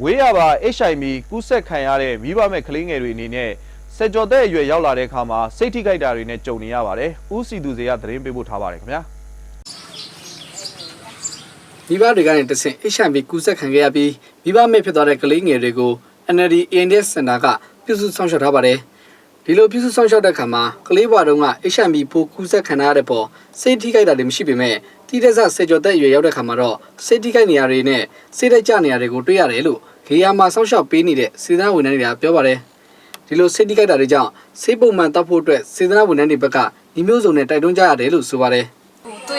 မွေးရပါ HIV ကူးစက်ခံရတဲ့မိဘမဲ့ကလေးငယ်တွေအနေနဲ့စက်ကြော်တဲ့အရွယ်ရောက်လာတဲ့အခါမှာစိတ်ထိခိုက်တာတွေနဲ့ကြုံနေရပါတယ်။ဦးစီသူစေကသတင်းပေးပို့ထားပါတယ်ခင်ဗျာ။မိဘတွေကနေတဆင့် HIV ကူးစက်ခံခဲ့ရပြီးမိဘမဲ့ဖြစ်သွားတဲ့ကလေးငယ်တွေကို NLD ANDS Center ကပြုစုဆောင်ရှောက်ထားပါတယ်။ဒီလိုပြုစုဆောင်ရှောက်တဲ့အခါမှာကလေးဘွားတုန်းက HIV ပိုးကူးစက်ခံရတဲ့ပေါ်စိတ်ထိခိုက်တာတွေမရှိပေမဲ့ တိတက်ဆဆေကြော်သက်အရွယ်ရောက်တဲ့အခါမှာတော့စိတ်ထိခိုက်နေရတွေနဲ့စိတ်တိုက်ကြနေရတွေကိုတွေ့ရတယ်လို့ခေယာမှာဆောင်ရှောက်ပေးနေတဲ့စေတနာဝန်ထမ်းတွေကပြောပါတယ်။ဒီလိုစိတ်ထိခိုက်တာတွေကြောင့်စိတ်ပုံမှန်တောက်ဖို့အတွက်စေတနာဝန်ထမ်းတွေဘက်ကဒီမျိုးစုံနဲ့တိုက်တွန်းကြရတယ်လို့ဆိုပါတယ်။ဟို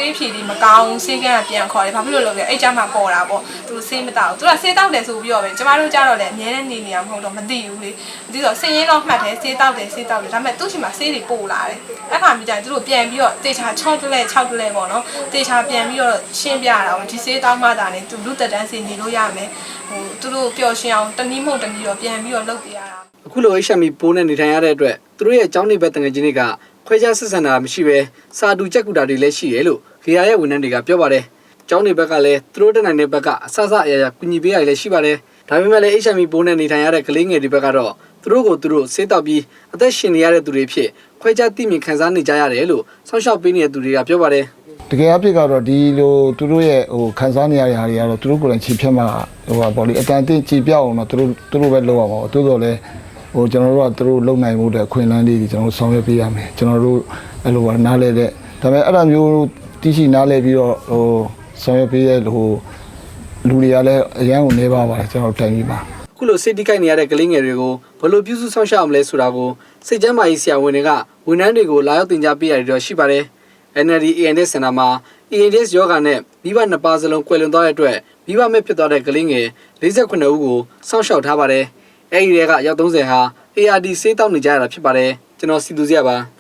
သွေးဖြည်ပြီးမကောင်းဆေးကန်းကပြန်ခေါ်တယ်ဘာဖြစ်လို့လဲဆိုတော့အဲ့ကြမှာပေါ်တာပေါ့သူဆေးမတောက်သူကဆေးတောက်တယ်ဆိုပြီးတော့ပဲကျမတို့ကြတော့လည်းအများနဲ့နေနေရမဟုတ်တော့မသိဘူးလေမသိတော့စင်ရင်တော့မှတ်တယ်ဆေးတောက်တယ်ဆေးတောက်တယ်ဒါပေမဲ့သူ့ရှိမှာဆေးတွေပို့လာတယ်အဲ့ခါမြကျရင်သူတို့ပြန်ပြီးတော့တေချာ6တလဲ6တလဲပေါ့နော်တေချာပြန်ပြီးတော့ရှင်းပြရတာပေါ့ဒီဆေးတောက်မှသာနေသူလူတက်တန်းစီနေလို့ရမယ်ဟိုသူတို့ပျော်ရွှင်အောင်တနည်းမဟုတ်တနည်းတော့ပြန်ပြီးတော့လုပ်ပြရတာအခုလို HMI ပိုးနဲ့နေထိုင်ရတဲ့အတွက်သူတို့ရဲ့အကြောင်းတွေပဲတငယ်ချင်းတွေကခွဲခြားဆက်ဆံတာမရှိပဲစာတူကြက်ကူတာတွေလည်းရှိတယ်လို့ ခေယာရဲ့ဝန်ထမ်းတွေကပြောပါတယ်။ကျောင်းတွေဘက်ကလည်းသူတို့တက်နိုင်တဲ့ဘက်ကအဆအဆအရာရာကူညီပေးရလည်းရှိပါတယ်။ဒါပေမဲ့လည်း HMI ပိုးနဲ့နေထိုင်ရတဲ့ကလေးငယ်တွေဘက်ကတော့သူတို့ကိုသူတို့ဆေးတောက်ပြီးအသက်ရှင်နေရတဲ့သူတွေဖြစ်ခွဲခြားသိမြင်ခံစားနေကြရတယ်လို့ဆောင်းလျှောက်ပေးနေတဲ့သူတွေကပြောပါတယ်။တကယ်အဖြစ်ကတော့ဒီလိုသူတို့ရဲ့ဟိုခန်းစားနေရတဲ့ဟာတွေကတော့သူတို့ကိုယ်တိုင်ခြေဖြတ်မှဟိုပါပေါ့လေအတန်တင်းခြေပြောက်အောင်တော့သူတို့သူတို့ပဲလုပ်ရပါဘူးတိုးတော်လဲဟိုကျွန်တော်တို့ကသူတို့လုံနိုင်မှုတဲ့အခွင့်အလမ်းလေးတွေကျွန်တော်တို့ဆောင်ရွက်ပေးရမယ်ကျွန်တော်တို့အဲ့လိုပါနားလဲတဲ့ဒါပေမဲ့အဲ့ဒါမျိုး တိရှိနားလဲပြီးတော့ဟိုဆောင်ရွက်ပေးတဲ့ဟိုလူတွေကလည်းအရန်ကိုနေပါပါတယ်ကျွန်တော်တို့တိုင်ပြီးပါအခုလိုစိတ်တိကိုက်နေရတဲ့ကလေးငယ်တွေကိုဘယ်လိုပြုစုဆောင်ရှောက်အောင်လဲဆိုတာကိုစိတ်ကျန်းမာရေးဆရာဝန်တွေကဝန်ထမ်းတွေကိုလာရောက်တင် जा ပေးရတယ်တော့ရှိပါတယ်။ NLD ANDS စင်တာမှာ ANDS ယောဂနဲ့မိဘနှစ်ပါးစလုံးကွယ်လွန်သွားတဲ့အတွက်မိဘမဲ့ဖြစ်သွားတဲ့ကလေးငယ်48ဦးကိုစောင့်ရှောက်ထားပါတယ်။အဲဒီတွေကရောက်30ဟာ ARD ဆေးတောက်နေကြရတာဖြစ်ပါတယ်။ကျွန်တော်စီသူစရပါ။